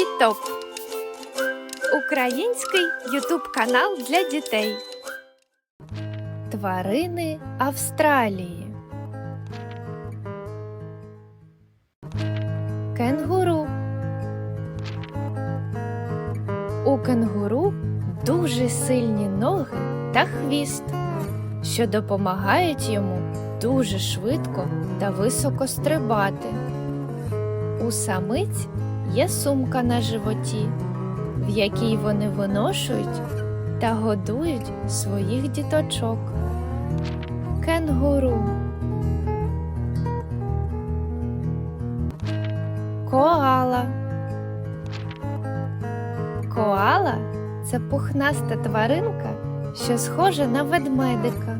Тіпі Топ. Український ютуб канал для дітей. Тварини Австралії. Кенгуру. У кенгуру дуже сильні ноги та хвіст, що допомагають йому дуже швидко та високо стрибати. У самиць є сумка на животі, в якій вони виношують та годують своїх діточок. Кенгуру. Коала. Коала це пухнаста тваринка, що схожа на ведмедика.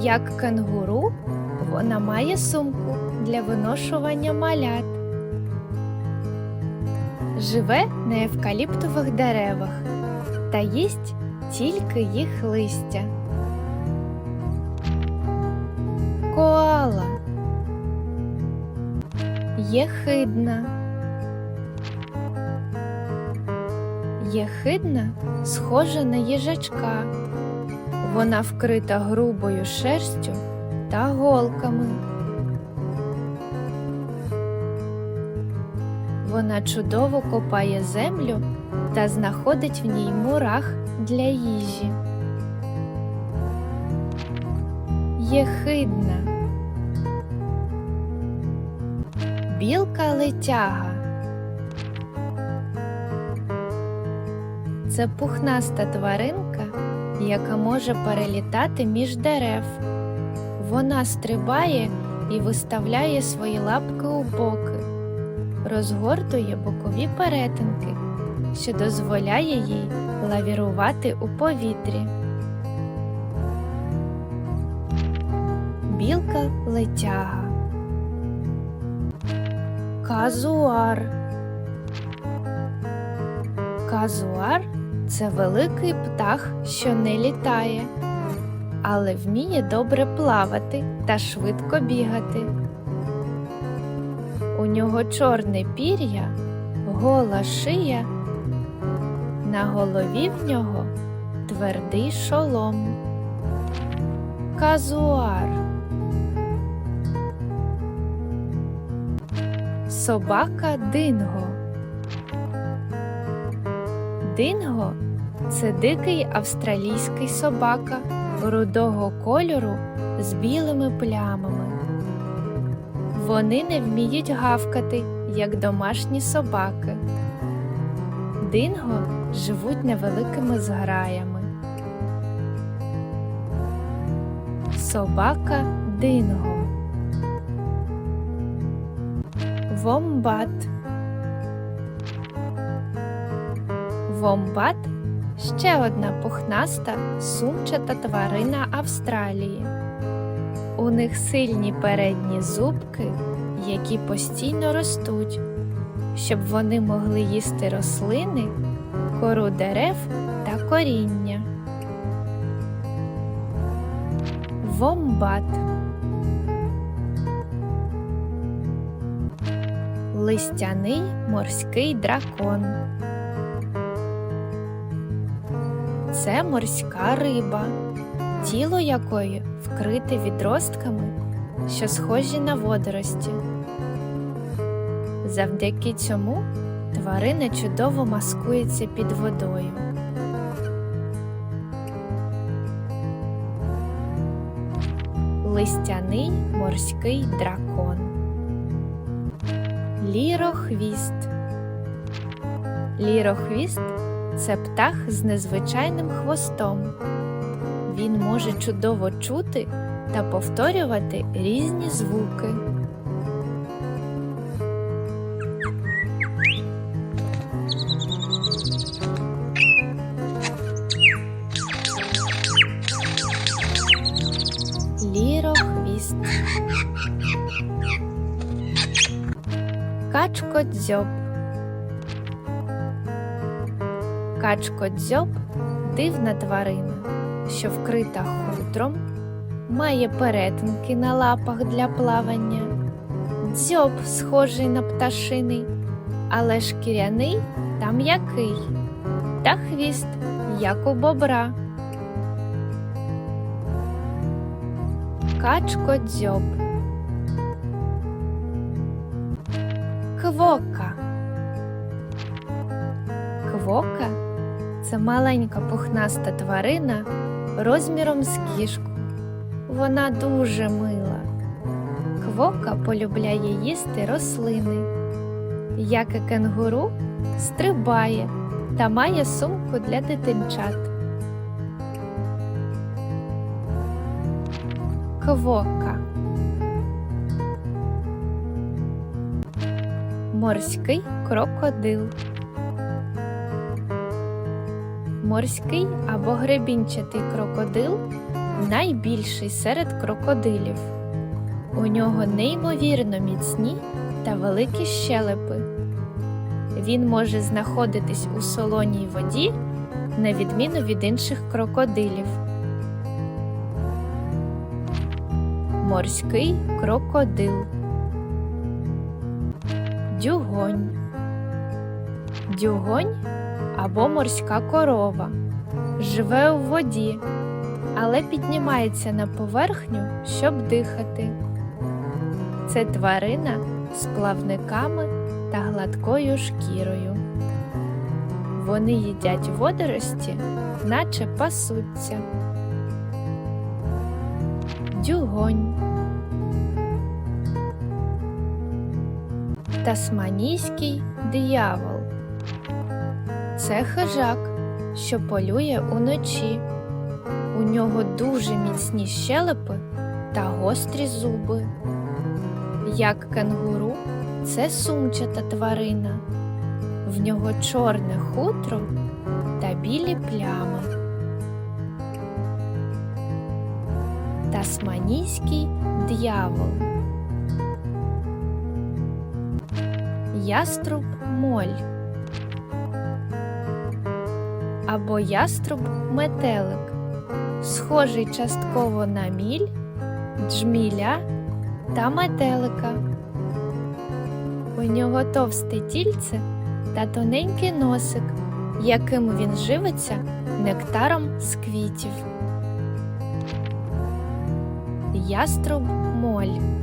Як кенгуру, вона має сумку для виношування малят. Живе на евкаліптових деревах та їсть тільки їх листя. Коала Єхидна. Єхидна схожа на їжачка. Вона вкрита грубою шерстю та голками. Вона чудово копає землю та знаходить в ній мурах для їжі. Єхидна. Білка летяга. Це пухнаста тваринка, яка може перелітати між дерев. Вона стрибає і виставляє свої лапки у боки, розгортує бокові перетинки, що дозволяє їй лавірувати у повітрі. Білка летяга. Казуар. Казуар це великий птах, що не літає, але вміє добре плавати та швидко бігати. У нього чорне пір'я, гола шия, на голові в нього твердий шолом. Казуар. Собака Динго. Динго це дикий австралійський собака рудого кольору з білими плямами. Вони не вміють гавкати, як домашні собаки. Динго живуть невеликими зграями. Собака Динго. Вомбат. Вомбат ще одна пухнаста сумчата тварина Австралії. У них сильні передні зубки, які постійно ростуть, щоб вони могли їсти рослини, кору дерев та коріння. Вомбат. Листяний морський дракон. Це морська риба, тіло якої вкрите відростками, що схожі на водорості. Завдяки цьому тварина чудово маскується під водою. Листяний морський дракон. Лірохвіст. Лірохвіст це птах з незвичайним хвостом. Він може чудово чути та повторювати різні звуки. Лірохвіст. Качкодзьоб. Качкодзьоб дивна тварина, що вкрита хутром, має перетинки на лапах для плавання, дзьоб, схожий на пташиний, але шкіряний та м'який, та хвіст, як у бобра. Качко дзьоб. Квока. Квока це маленька пухнаста тварина розміром з кішку. Вона дуже мила. Квока полюбляє їсти рослини. Як і кенгуру, стрибає та має сумку для дитинчат. Квока. Морський крокодил. Морський або гребінчатий крокодил найбільший серед крокодилів. У нього неймовірно міцні та великі щелепи. Він може знаходитись у солоній воді, на відміну від інших крокодилів. Морський крокодил. Дюгонь. Дюгонь або морська корова. Живе у воді, але піднімається на поверхню, щоб дихати. Це тварина з плавниками та гладкою шкірою. Вони їдять водорості, наче пасуться. Дюгонь. Тасманійський диявол. Це хижак, що полює уночі. У нього дуже міцні щелепи та гострі зуби. Як кенгуру, це сумчата тварина. В нього чорне хутро та білі плями. Тасманійський диявол. Яструб моль або яструб метелик, схожий частково на міль, джміля та метелика. У нього товсте тільце та тоненький носик, яким він живиться нектаром з квітів. Яструб моль.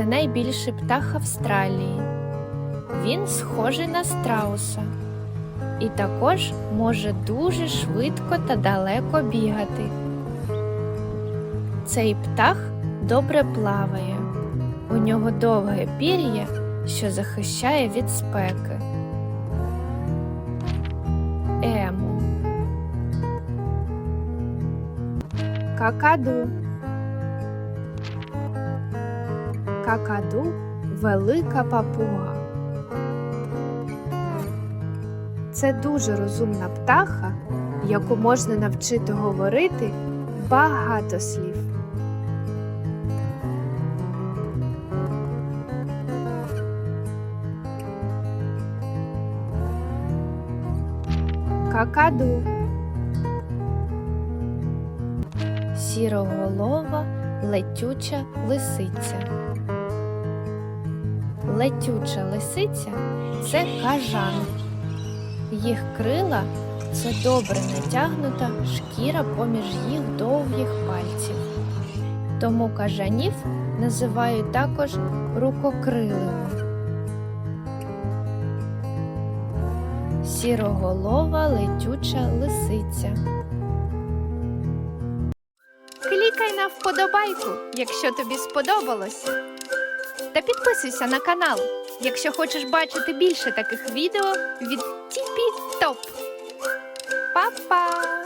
Це найбільший птах Австралії. Він схожий на страуса і також може дуже швидко та далеко бігати. Цей птах добре плаває. У нього довге пір'я, що захищає від спеки. Ему. Какаду. Какаду велика папуга. Це дуже розумна птаха, яку можна навчити говорити багато слів. Какаду. Сіроголова летюча лисиця. Летюча лисиця це кажан. Їх крила це добре натягнута шкіра поміж їх довгих пальців. Тому кажанів називають також рукокрилими. Сіроголова летюча лисиця. Клікай на вподобайку, якщо тобі сподобалось. Та підписуйся на канал, якщо хочеш бачити більше таких відео від Тіпі Топ. Па-па!